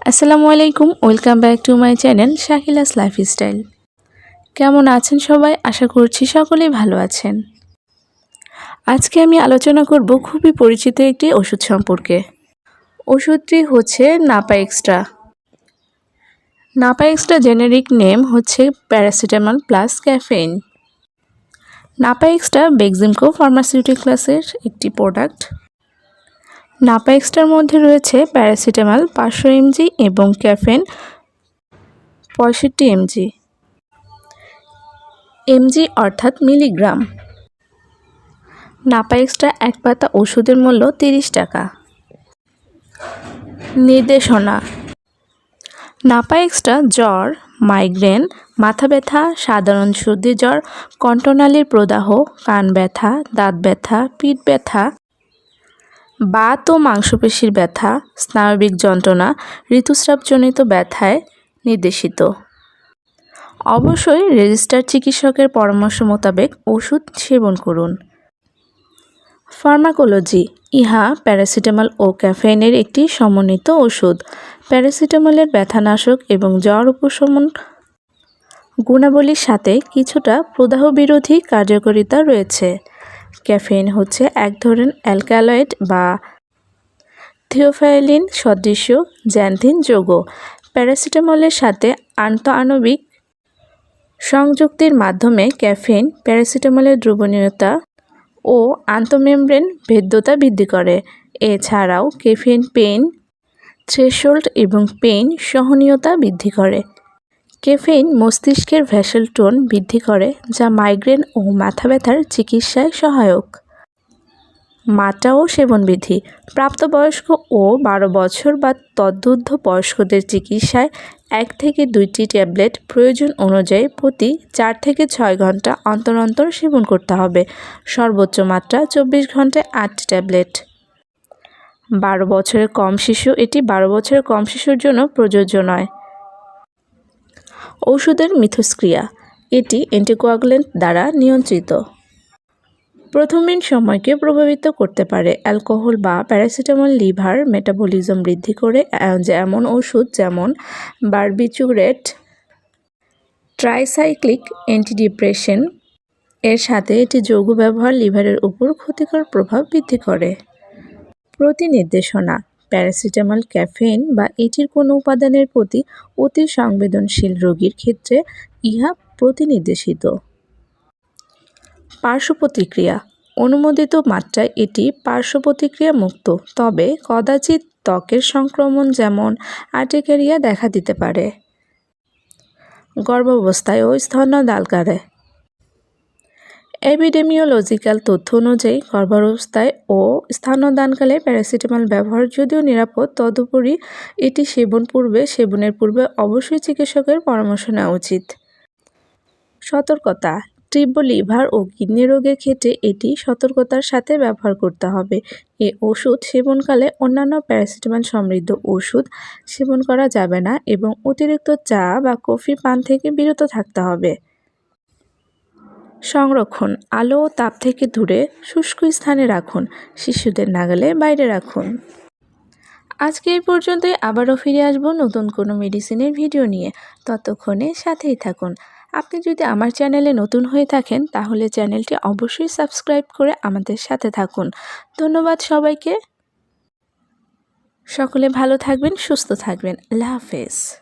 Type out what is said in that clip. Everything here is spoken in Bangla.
আসসালামু আলাইকুম, welcome back to my channel Shahila's lifestyle. কেমন আছেন সবাই? আশা করছি সকলেই ভালো আছেন। আজকে আমি আলোচনা করব খুবই পরিচিত একটি ওষুধ সম্পর্কে। ওষুধটি হচ্ছে Napa extra. Napa extra generic name হচ্ছে paracetamol plus caffeine. Napa extra Beximco ফার্মাসিউটিক্যালসের একটি প্রোডাক্ট। নাপা এক্সট্রার মধ্যে রয়েছে প্যারাসিটামল, পাঁচশো এমজি এবং ক্যাফেন, পঁয়ষট্টি এমজি। এমজি অর্থাৎ মিলিগ্রাম। নাপা এক্সট্রা এক পাতা ওষুধের মূল্য তিরিশ টাকা। নির্দেশনা। নাপা এক্সট্রা জ্বর, মাইগ্রেন, মাথা ব্যথা, সাধারণ সর্দি জ্বর, কণ্ঠনালীর প্রদাহ, কান ব্যথা, দাঁত ব্যথা, পিঠ ব্যথা বাত ও মাংসপেশির ব্যথা, স্নায়বিক যন্ত্রণা, ঋতুস্রাবজনিত ব্যথায় নির্দেশিত। অবশ্যই রেজিস্টার চিকিৎসকের পরামর্শ মোতাবেক ওষুধ সেবন করুন। ফার্মাকোলজি, ইহা প্যারাসিটামল ও ক্যাফেইনের একটি সমন্বিত ওষুধ। প্যারাসিটামলের ব্যথানাশক এবং জ্বর উপশমন গুণাবলীর সাথে কিছুটা প্রদাহ বিরোধী কার্যকারিতা রয়েছে। ক্যাফেইন হচ্ছে এক ধরনের অ্যালকালয়েড বা থিওফাইলিন সদৃশ্য জ্যান্থিন যৌগ। প্যারাসিটামলের সাথে আন্তঃআণবিক সংযুক্তির মাধ্যমে ক্যাফেইন প্যারাসিটামলের দ্রবণীয়তা ও আন্তঃমেমব্রেন ভেদ্যতা বৃদ্ধি করে। এছাড়াও ক্যাফেইন পেইন থ্রেশোল্ড এবং পেইন সহনীয়তা বৃদ্ধি করে। ক্যাফেইন মস্তিষ্কের ভ্যাসেল টোন বৃদ্ধি করে, যা মাইগ্রেন ও মাথা ব্যথার চিকিৎসায় সহায়ক। মাত্রা ও সেবন সেবনবিধি। প্রাপ্তবয়স্ক ও বারো বছর বা তদ্দূর্ধ্ব বয়স্কদের চিকিৎসায় এক থেকে দুইটি ট্যাবলেট প্রয়োজন অনুযায়ী প্রতি চার থেকে ছয় ঘণ্টা অন্তর অন্তর সেবন করতে হবে। সর্বোচ্চ মাত্রা চব্বিশ ঘন্টায় আটটি ট্যাবলেট। বারো বছরের কম শিশু এটি বারো বছরের কম শিশুর জন্য প্রযোজ্য নয়। ঔষধের মিথস্ক্রিয়া। এটি অ্যান্টিকোয়াগুলেন্ট দ্বারা নিয়ন্ত্রিত। প্রথমিন সময়কে প্রভাবিত করতে পারে অ্যালকোহল বা প্যারাসিটামল, লিভার মেটাবলিজম বৃদ্ধি করে যেমন ওষুধ যেমন বারবিচুরেট ট্রাইসাইক্লিক অ্যান্টিডিপ্রেশন। এর সাথে এটি যৌগ ব্যবহার লিভারের উপর ক্ষতিকর প্রভাব বৃদ্ধি করে। প্রতিনির্দেশনা প্যারাসিটামল, ক্যাফেইন বা এটির কোনো উপাদানের প্রতি অতি সংবেদনশীল রোগীর ক্ষেত্রে ইহা প্রতিনির্দেশিত। পার্শ্ব প্রতিক্রিয়া অনুমোদিত মাত্রায় এটি পার্শ্ব প্রতিক্রিয়া মুক্ত তবে কদাচিৎ ত্বকের সংক্রমণ যেমন আর্টিকেরিয়া দেখা দিতে পারে। গর্ভাবস্থায় ও স্তন্যদালকারে এপিডেমিওলজিক্যাল তথ্য অনুযায়ী গর্ভাবস্থায় ও স্থানদানকালে প্যারাসিটামল ব্যবহার যদিও নিরাপদ, তদুপরি এটি সেবন পূর্বে, সেবনের পূর্বে অবশ্যই চিকিৎসকের পরামর্শ নেওয়া উচিত। সতর্কতা, তীব্র লিভার ও কিডনি রোগের ক্ষেত্রে এটি সতর্কতার সাথে ব্যবহার করতে হবে। এ ওষুধ সেবনকালে অন্যান্য প্যারাসিটামল সমৃদ্ধ ওষুধ সেবন করা যাবে না এবং অতিরিক্ত চা বা কফি পান থেকে বিরত থাকতে হবে। সংরক্ষণ, আলো ও তাপ থেকে দূরে শুষ্ক স্থানে রাখুন, শিশুদের নাগালে বাইরে রাখুন। আজকে এই পর্যন্তই, আবারও ফিরে আসব নতুন কোনো মেডিসিনের ভিডিও নিয়ে। ততক্ষণে সাথেই থাকুন। আপনি যদি আমার চ্যানেলে নতুন হয়ে থাকেন, তাহলে চ্যানেলটি অবশ্যই সাবস্ক্রাইব করে আমাদের সাথে থাকুন। ধন্যবাদ সবাইকে। সকলে ভালো থাকবেন, সুস্থ থাকবেন। আল্লাহ হাফেজ।